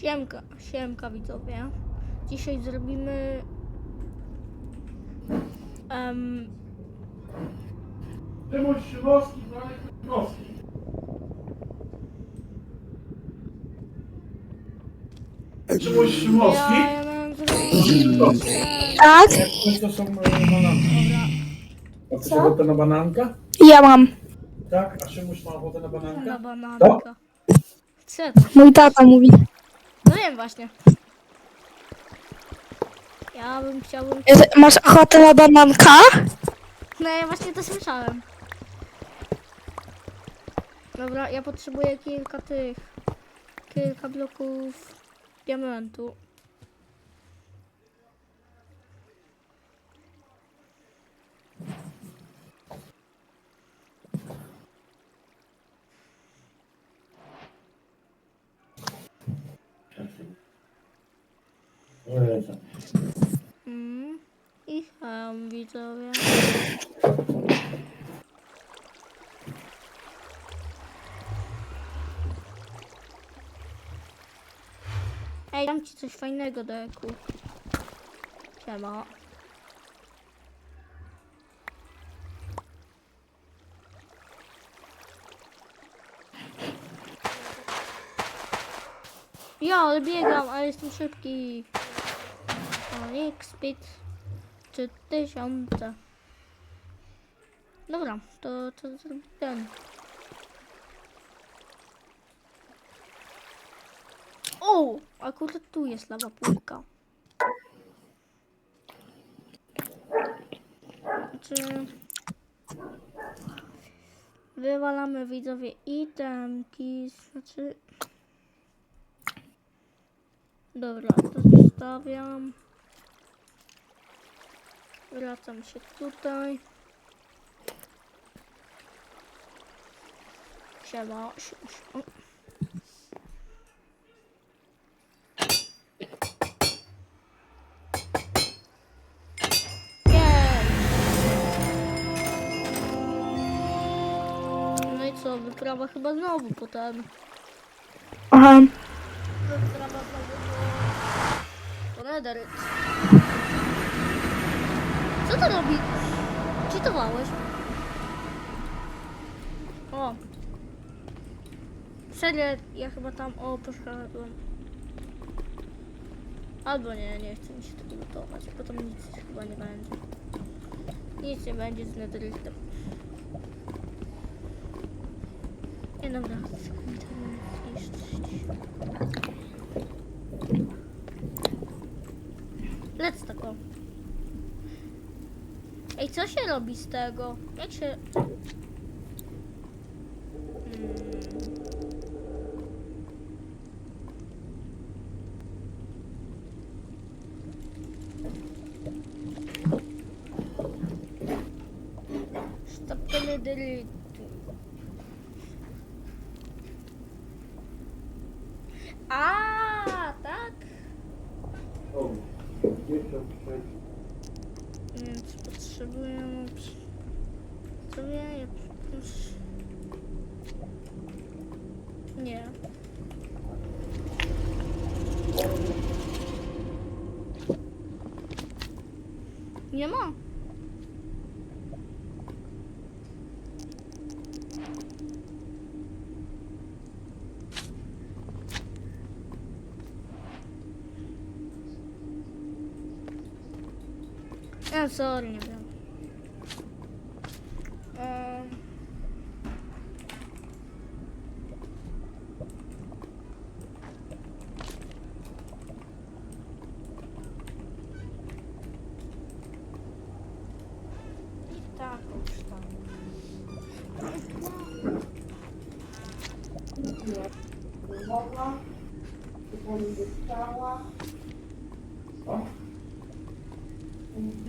Siemka, siemka widzowie. Dzisiaj zrobimy em, Szymon Szymowski, Marek Kwiatkowski. Szymon Szymowski. ja, ja zrobić Tak, Jak to są e, bananki? A chcesz ochotę na bananka? ja mam. Tak? A Szymuś ma ochotę na na bananka? bananka. Co to? Mój tata mówi. Wiem właśnie. Ja bym chciałbym... Że Masz ochotę na bananka? No ja właśnie to słyszałem. Dobra, ja potrzebuję kilka tych... Kilka bloków diamentu. Mm. I ham widzowie. Ej, dam ci coś fajnego do eku. Siema. Ja, ale biegam, ale jestem szybki. O, X-Speed 3000. Dobra, to, to zrobię ten. O! Akurat tu jest lawa płytka. Znaczy... Wywalamy widzowie itemki, znaczy... Dobra, to zostawiam. Wracam się tutaj. Siema. No i co, wyprawa chyba znowu potem. Aha. Wyprawa znowu po... po. Co to robi? Cheatowałeś? O. Serio, ja chyba tam, o, poszedłem. Albo nie, nie chce mi się tego gotować, bo tam nic chyba nie będzie. Nic nie będzie z Netherytem. Nie, dobra, internet zniszczyć. Co się robi z tego? Jak się... Hmm. A, tak? Potrzebuję... Już... Nie. Nie ma. Ja sorry, nie wiem.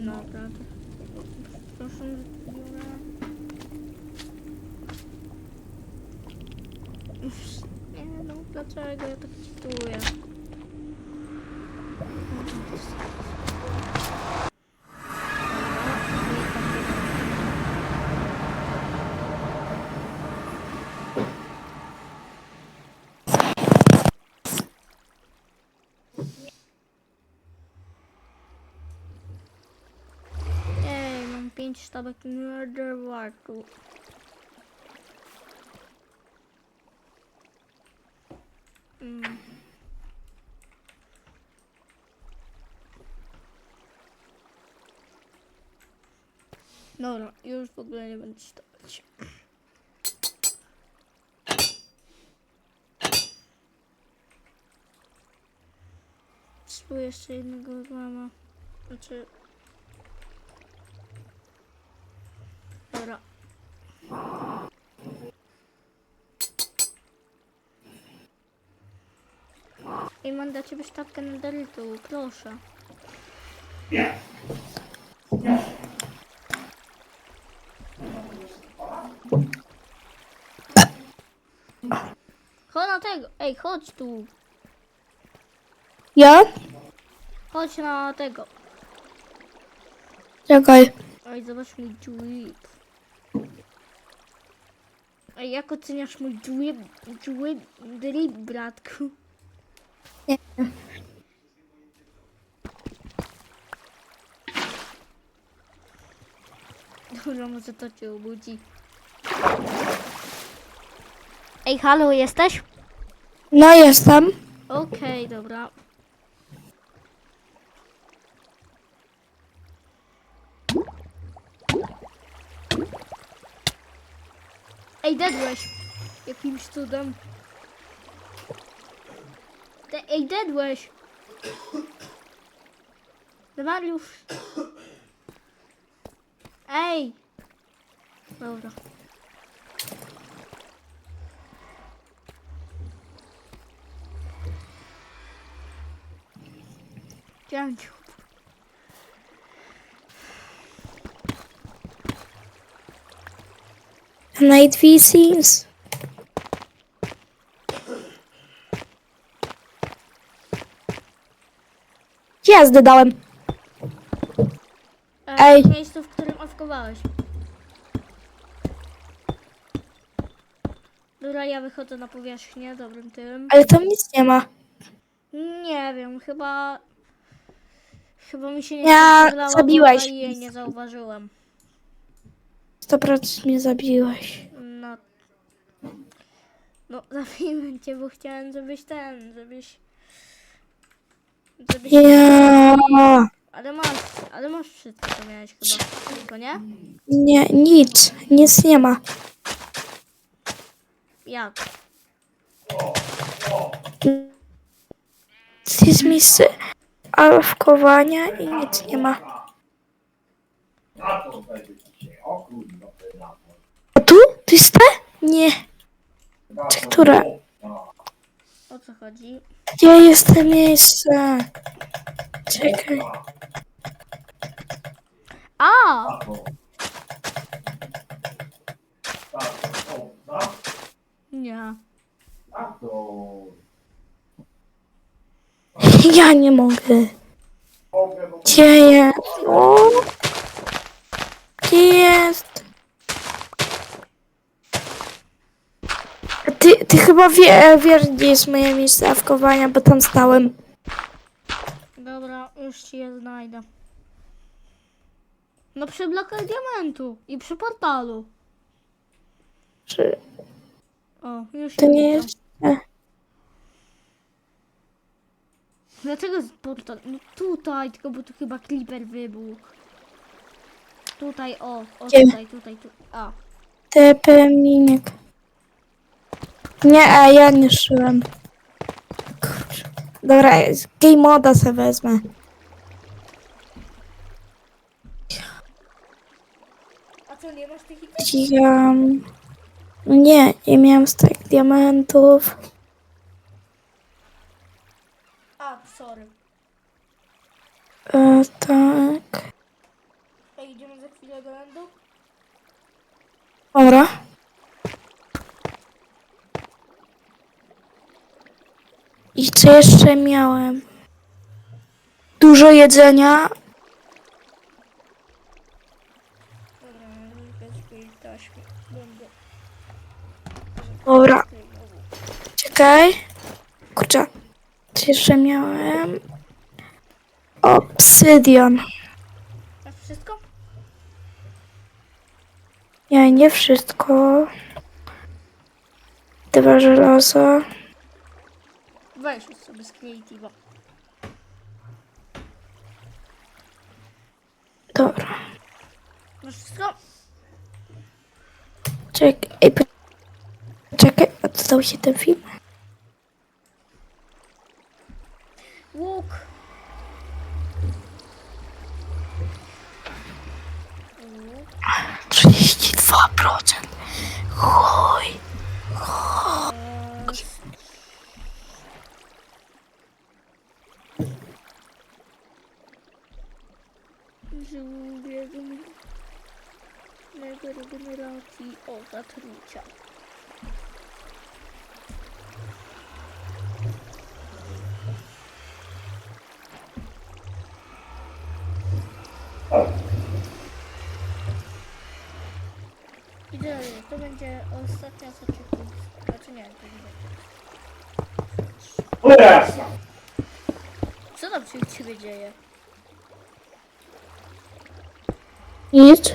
Dobra, to proszę biorę. Nie no, dlaczego ja tak czytuję? Pięć sztabek Murder Warku. Mm. Dobra, już w ogóle nie będę czytać. Spróbuję jeszcze jednego złama. Znaczy... Dobra. I mam dla ciebie sztabkę na derytu, proszę. Chodź na tego, ej, chodź tu. Ja? Chodź na tego. Czekaj. Ej, zobacz mój drip. Ej, jak oceniasz mój drip, drip, drip, bratku? Nie. Dobra, może to cię obudzi. Ej, halo, jesteś? No jestem. Okej, dobra. Ej, dedłeś! Jakimś cudem. De Ej, dedłeś! Mariusz! Ej! Dobra. Dzięki. Night Visions. Jazdy dałem. Ej. W miejscu, w którym awkowałeś. Dobra, ja wychodzę na powierzchnię dobrym tym. Ale tam nic nie ma. Nie wiem, chyba... Chyba mi się nie Ja- zabiłeś i jej nie zauważyłem. 100% mnie zabiłeś. No... No, zabiłem cię, bo chciałem, żebyś ten, żebyś... Żebyś... Ja. Ale masz, ale masz wszystko, co miałeś chyba. Tylko nie? Nie, nic. Nic nie ma. Jak? Jest miejsce awkowania i nic nie ma. A tu? To jest te? Nie. Czy które? O co chodzi? Gdzie jest to miejsce? Czekaj. A! Nie. Ja nie mogę. Gdzie jest? O! Gdzie jest? Ty, ty chyba wie, wiesz, gdzie jest moje miejsce awkowania, bo tam stałem. Dobra, już ci je znajdę. No przy blokach diamentu i przy portalu. Czy O, już to nie widzę. jest... E, Dlaczego jest portal? No tutaj, tylko bo tu chyba creeper wybuchł. Tutaj, o, o Gdzie? tutaj, tutaj, tu. A, TP Miniek. Nie, a ja nie szyłem. Kurczę. Dobra, game moda se wezmę. a co, nie masz tych Ja... Nie, nie miałem stek diamentów. A, sorry. E, tak. A idziemy za chwilę do landu? Dobra. I co jeszcze miałem? Dużo jedzenia. Dobra. Czekaj. Kurczę. Co jeszcze miałem? Obsydian. Masz wszystko? Nie, nie wszystko. Dwa żelaza. Weź już sobie z Creative'a. Dobra. Masz wszystko? Czekaj, ej, po- czekaj, oddał się ten film. Łuk. 32%. Chuj. Żółwie mego regeneracji o zatrucia. I dalej, to będzie ostatnia soczewka. Znaczy nie, to nie będzie. Co tam się u ciebie dzieje? Nic.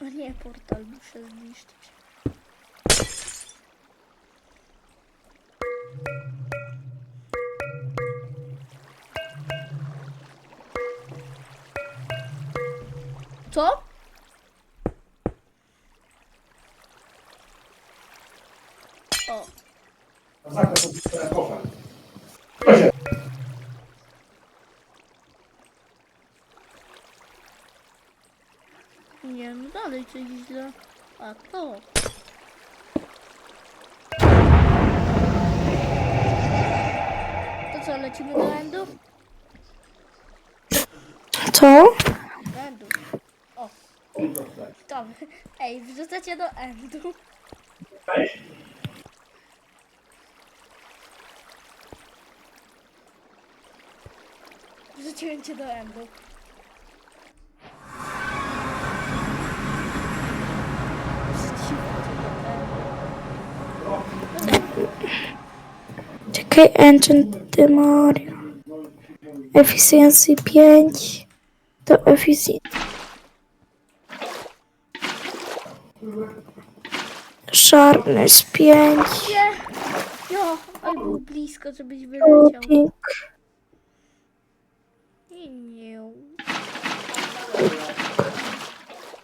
O nie, portal muszę zniszczyć. Co? O, nie, no dalej coś źle. A to. To co, lecimy do endu? Co? Endu. O, tam. Ej, cię do endu. Wrzuciłem cię do endu. Czekaj, Ancient Demorio. Efficiency 5. To efficiency. Sharpness 5. Nie! Jo, ale było blisko, żebyś wyleciał. Nie.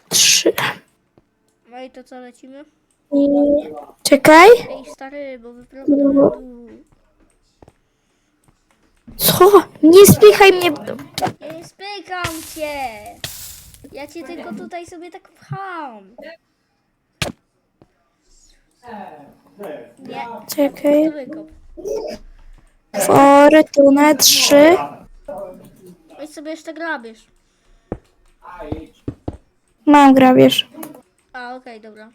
3. No i to co, lecimy? I... Czekaj. Ej, stary, bo endu. Co? Nie spychaj mnie. Nie spykam cię! Ja cię tylko tutaj sobie tak pcham. Nie, Czekaj. wykop. Fortuna 3. Weź sobie jeszcze grabisz. Mam grabież. A, okej, dobra.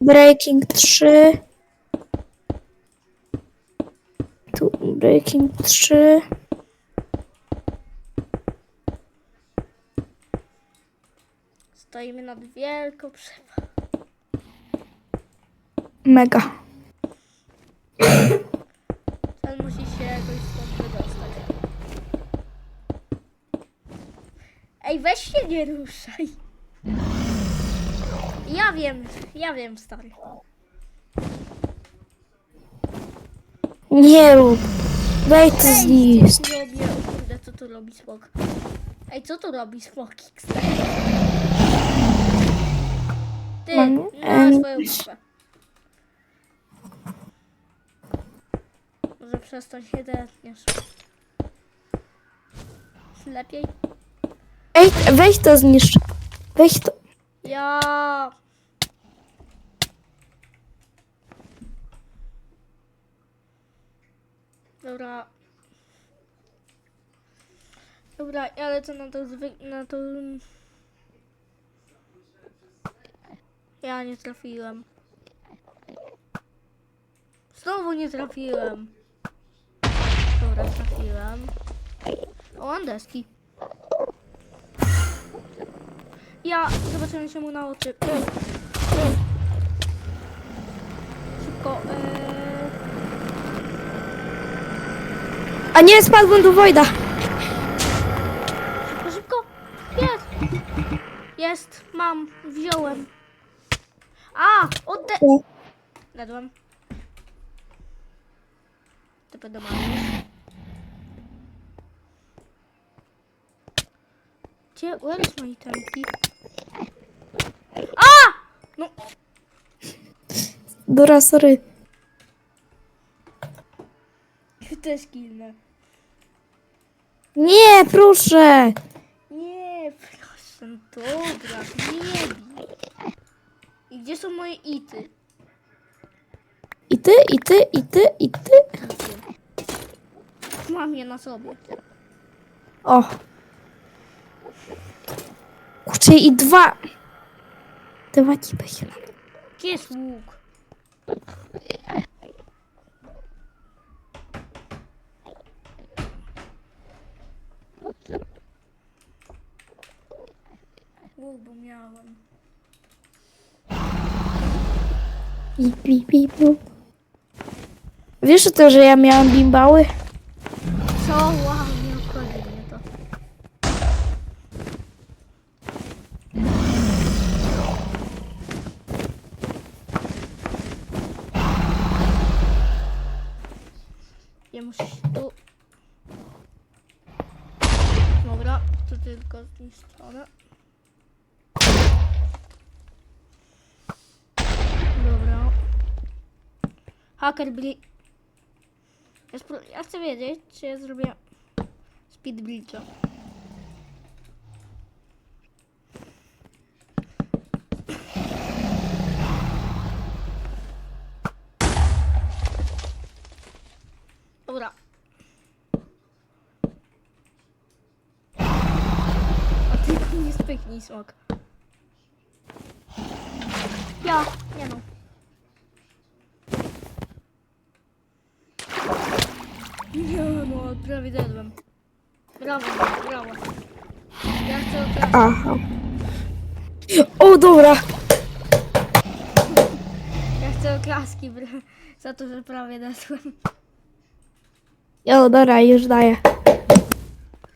Breaking 3. Tu breaking 3. Stoimy nad wielką przewagą. Mega. Ten musi się jakoś stąd wydostać. Ej, weź się nie ruszaj. Ja wiem, ja wiem, stary. Nie rób. Daj to Ej, co tu robi? O kurde, co tu robi smok? Ej, co tu robi smok X? Ty, Mam, na em, swoją grupę. Może przez to się detniesz. Lepiej? Ej, weź to zniszcz. Weź to. Ja. Dobra. Dobra, ja lecę na to zwy... na to... Ja nie trafiłem. Znowu nie trafiłem. Dobra, trafiłam. O, mam deski. Ja zobaczyłem się mu na oczy. Szybko. E- A nie, spadłem do Wojda. Szybko, szybko. Jest. Jest, mam, wziąłem. A, odde... Dadłem. Te pedomany. Gdzie, where is my tanki? A! No, Dora, sorry. też kilnę. Nie, proszę. Nie, proszę, dobra, nie bij. I gdzie są moje ity? I ty, i ty, i ty, i ty. Mam je na sobie. O. Kurczę, i dwa. Dwa cipy się Gdzie jest łuk? Łuk, bo miałem. Bip, bip, bip, bip. Wiesz to, że ja miałam bimbały? Co? Wow, tylko zniszczone. Dobra. Hacker bli... Ja, ja chcę wiedzieć, czy ja zrobię speed glitcha. Dobra. A tylko spyknij smok. Ja, nie no. Nie no, prawie dedłem. Brawo, brawo. Ja chcę okra- Aha. O, dobra. ja chcę oklaski bra- za to, że prawie dedłem. Jo, dobra, już daję.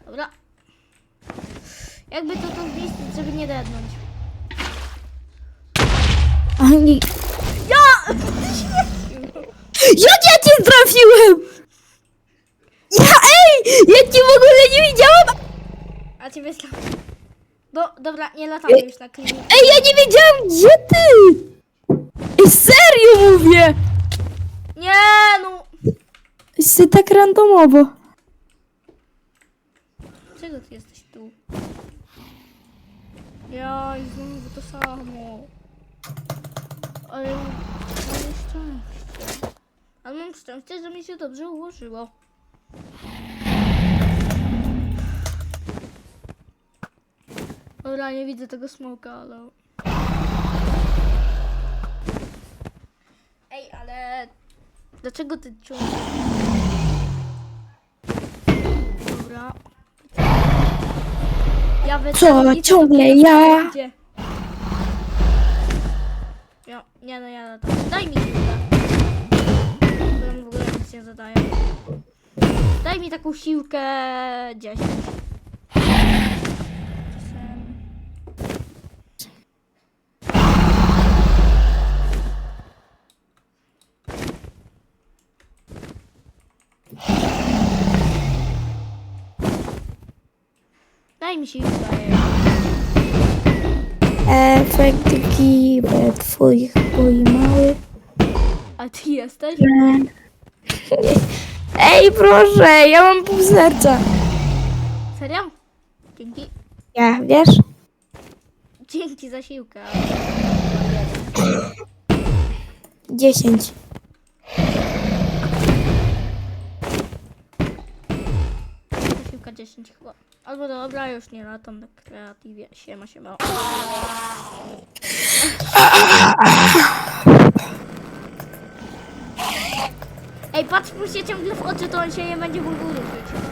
Dobra. Jakby to to zniszczyć, żeby nie dednąć. A nie. Ja! Śmieciu! Ja cię trafiłem! Ja, ej! Ja cię w ogóle nie widziałam! A ciebie sla... Do, dobra, nie latamy już na klinikę. Ej, ja nie wiedziałam, gdzie ty! Ej, serio mówię! Nie no! Jesteś tak randomowo. Czego ty jesteś tu? Ja i znowu to samo. Ale mam szczęście. Ale mam szczęście, że mi się dobrze ułożyło. Dobra, nie widzę tego smoka, ale... Ej, ale... Dlaczego ty ciągle... Dobra. Ja Co, i ciągle ja? Ja, nie no, ja to. Daj mi siłkę. Bo ja mu w ogóle nic nie zadaję. Daj mi taką siłkę 10. Mi siłkę. Efekt gibe twoich boi mały. A ty jesteś? Ej, proszę, ja mam pół serca. Serio? Dzięki. Ja, wiesz? Dzięki za siłkę. Dziesięć. Siłka 10 chyba. Albo dobra, już nie latam na kreatywie. Siema, siema. Ej, patrz się ciągle w oczy, to on się nie będzie mógł ruszyć.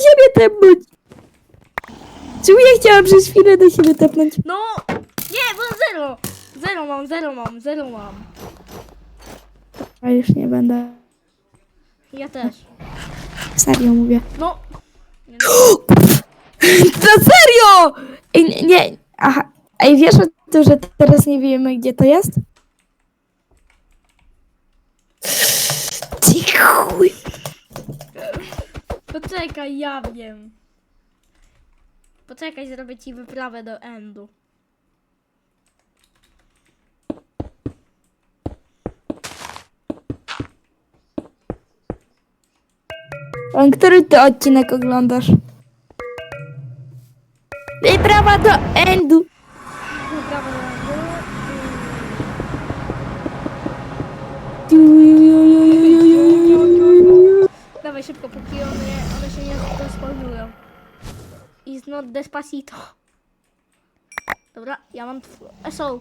Siebie tepnąć? Czemu ja chciałam przez chwilę do siebie tepnąć? No! Nie, bo zero! Zero mam, zero mam, zero mam. A już nie będę. Ja też. Serio mówię. No! To serio! Ej, nie, nie. Aha. Ej, wiesz o tym, że teraz nie wiemy, gdzie to jest? Ty chuj. Poczekaj, ja wiem. Poczekaj, zrobię ci wyprawę do endu. A Który ty odcinek oglądasz? Wyprawa do endu. Not despacito. Dobra, ja mam. SO.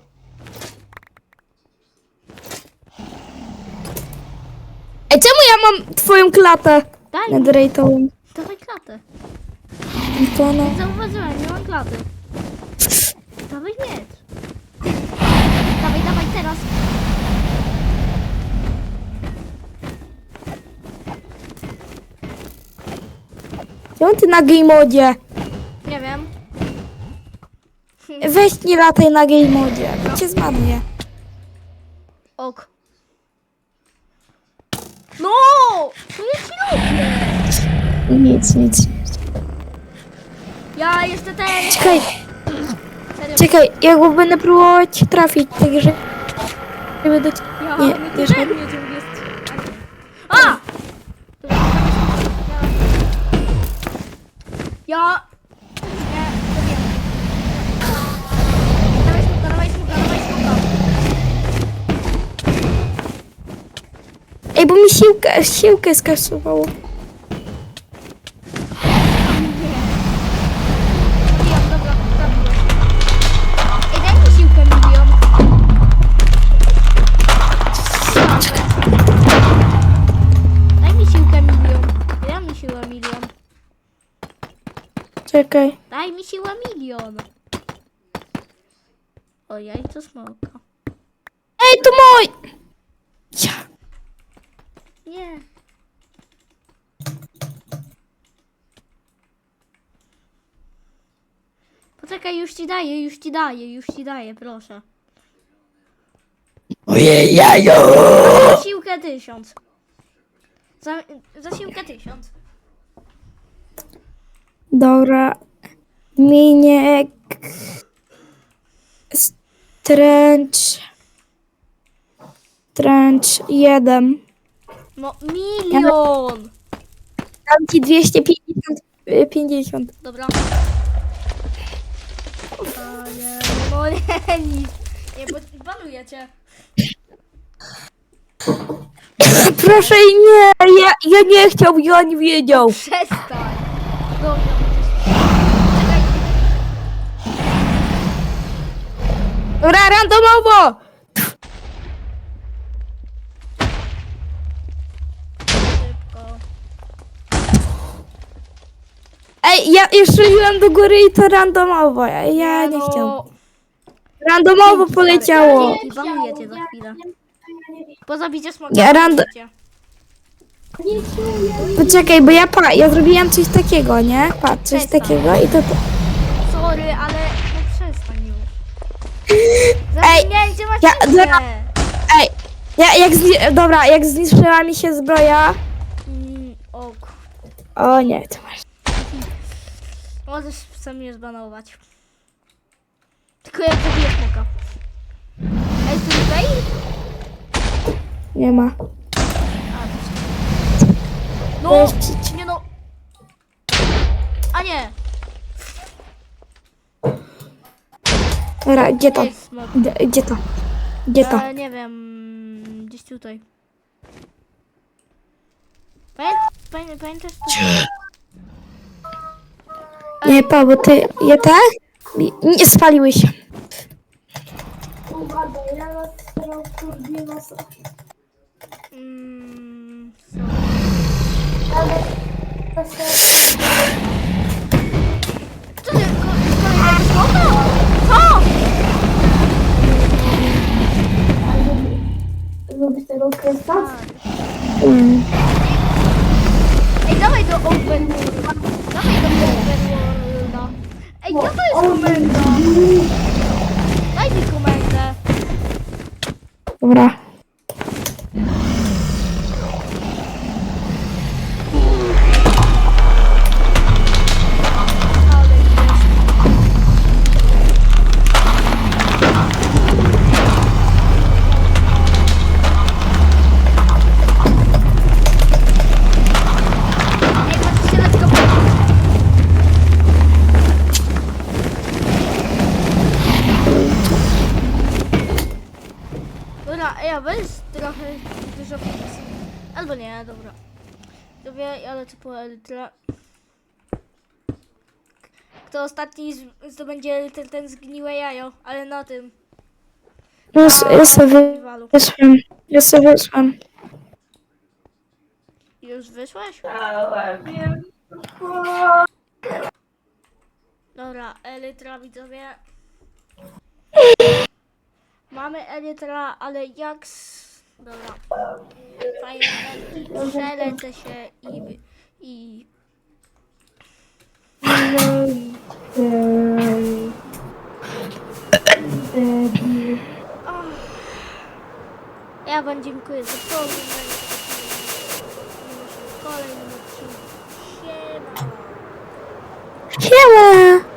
Ej, czemu ja mam twoją klatę? Daj mi, Netherite'ową. dawaj klatę. To no. Nie zauważyłem, nie mam klaty. Dawaj miecz. Dawaj, dawaj teraz. Czemu ty na game modzie? Nie. Weź nie lataj na game modzie, bo cię zmarnuję. Ok. No! To ja ci lubię. Nic, nic. Ja jeszcze ten. Czekaj, Serio. czekaj, jakby będę próbować trafić, także... Żeby do... Ja, Nie, tu pewnie ciągle jest. A! Ja. Ja. Ej, bo mi siłkę, siłkę skasowało. Czekaj. Daj mi siłę milion. O jajco smoka. Ej, to mój! Nie. Poczekaj, już ci daję, już ci daję, już ci daję, proszę. Ojej, jajo! Za siłkę tysiąc. Za, za siłkę tysiąc. Dobra. Miniek. Stręcz. Stręcz jeden. No, milion! Dam ci 250. y, 50. Dobra. No nie, nic. Nie, bo banuję cię. Proszę i nie, ja, ja nie chciałbym, ja nie wiedział. Przestań. Dobra, czekaj. Dobra, randomowo! Szybko. Ej, ja strzeliłem do góry i to randomowo. Ja, ja nie no, chciałem. Randomowo poleciało. Dzięki, banuję cię za chwilę. Zabiciu smoka. Ja cię. Poczekaj, bo ja pa, ja zrobiłem coś takiego, nie? Patrz, coś Przestań. takiego i to... to. Sorry, ale no przestań już. Ej, ja- dobra. Ej, ja, jak zni... dobra, jak zniszczyła mi się zbroja... Mm, ok. O nie, to masz... Możesz chce mnie zbanować. Tylko jak zabiję smoka. Ej, tu fail? Nie ma. No! Nie no! A nie! Dobra, gdzie to? Smok. Gdzie, gdzie to? Gdzie to? E, nie wiem, gdzieś tutaj. Pamię, pamię, pamiętasz to? Nie, pa, bo ty, ja tak? Nie spaliły się. Uwaga, ja turbina są. Mm, Ale to się... co ty, ko- kolejnego smoka? Co? Lubisz tego kresta? Mm. Ej, dawaj do Overworlda. Dawaj do Overworlda. Ej, co to jest komenda? Daj mi komendę. Dobra. Elytra. Kto ostatni zdobędzie ten, ten zgniłe jajo, ale na tym. S- ja sobie wysłam. Ja sobie wysłam. Już wyszłaś? Dobra, Elytra widzowie. Mamy Elytra, ale jak z... Dobra. Fajnie, przelecę się i... i... Ja wam dziękuję za oglądanie tego filmu. W kolejnym odcinku. Siema! Siema!